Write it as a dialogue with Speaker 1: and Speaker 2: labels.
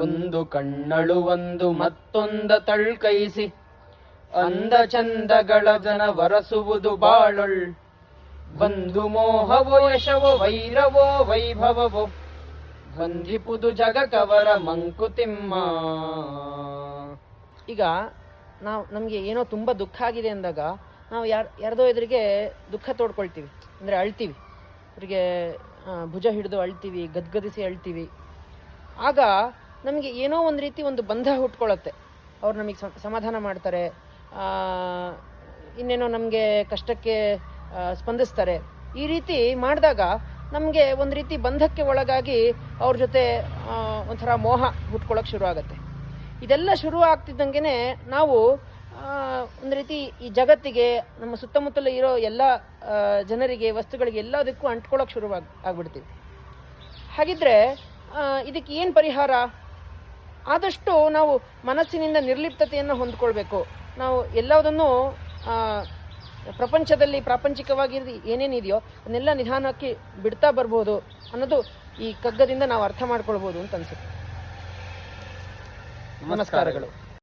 Speaker 1: ಒಂದು ಕಣ್ಣಳು ಒಂದು ಮತ್ತೊಂದ ತಳ್ಕೈಸಿ. ಅಂದ ಚಂದಗಳ ಜನ ವರಸುವುದು ಬಾಳೊಳ್. ಬಂಧು ಮೋಹವೋ ಯಶವೋ ವೈರವೋ ವೈಭವವೋ. ಬಂಧಿಪುದು ಜಗಕವರ ಮಂಕುತಿಮ್ಮ ಈಗ ನಾವು ನಮಗೆ ಏನೋ ತುಂಬ ದುಃಖ ಆಗಿದೆ ಅಂದಾಗ ನಾವು ಯಾರು ಯಾರ್ದೋ ಎದುರಿಗೆ ದುಃಖ ತೋಡ್ಕೊಳ್ತೀವಿ, ಅಂದರೆ ಅಳ್ತೀವಿ. ಅವರಿಗೆ ಭುಜ ಹಿಡಿದು ಅಳ್ತೀವಿ, ಗದ್ಗದಿಸಿ ಅಳ್ತೀವಿ. ಆಗ ನಮಗೆ ಏನೋ ಒಂದು ರೀತಿ ಒಂದು ಬಂಧ ಹುಟ್ಕೊಳ್ಳುತ್ತೆ. ಅವ್ರು ನಮಗೆ ಸಮಾಧಾನ ಮಾಡ್ತಾರೆ. ಇನ್ನೇನೋ ನಮಗೆ ಕಷ್ಟಕ್ಕೆ ಸ್ಪಂದಿಸ್ತಾರೆ. ಈ ರೀತಿ ಮಾಡಿದಾಗ ನಮಗೆ ಒಂದು ರೀತಿ ಬಂಧಕ್ಕೆ ಒಳಗಾಗಿ ಅವ್ರ ಜೊತೆ ಒಂಥರ ಮೋಹ ಹುಟ್ಕೊಳ್ಳೋಕೆ ಶುರು ಆಗುತ್ತೆ. ಇದೆಲ್ಲ ಶುರು ಆಗ್ತಿದ್ದಂಗೆ ನಾವು ಒಂದು ರೀತಿ ಈ ಜಗತ್ತಿಗೆ, ನಮ್ಮ ಸುತ್ತಮುತ್ತಲ ಇರೋ ಎಲ್ಲ ಜನರಿಗೆ, ವಸ್ತುಗಳಿಗೆ ಎಲ್ಲದಕ್ಕೂ ಅಂಟ್ಕೊಳ್ಳೋಕೆ ಶುರು ಆಗ್ ಆಗ್ಬಿಡ್ತೀವಿ ಹಾಗಿದ್ರೆ ಇದಕ್ಕೆ ಏನು ಪರಿಹಾರ? ಆದಷ್ಟು ನಾವು ಮನಸ್ಸಿನಿಂದ ನಿರ್ಲಿಪ್ತತೆಯನ್ನು ಹೊಂದ್ಕೊಳ್ಬೇಕು. ನಾವು ಎಲ್ಲದನ್ನು ಪ್ರಪಂಚದಲ್ಲಿ ಪ್ರಾಪಂಚಿಕವಾಗಿ ಏನೇನಿದೆಯೋ ಅದನ್ನೆಲ್ಲ ನಿಧಾನಕ್ಕೆ ಬಿಡ್ತಾ ಬರ್ಬೋದು ಅನ್ನೋದು ಈ ಕಗ್ಗದಿಂದ ನಾವು ಅರ್ಥ ಮಾಡ್ಕೊಳ್ಬೋದು ಅಂತ ಅನ್ಸುತ್ತೆ. ನಮಸ್ಕಾರಗಳು.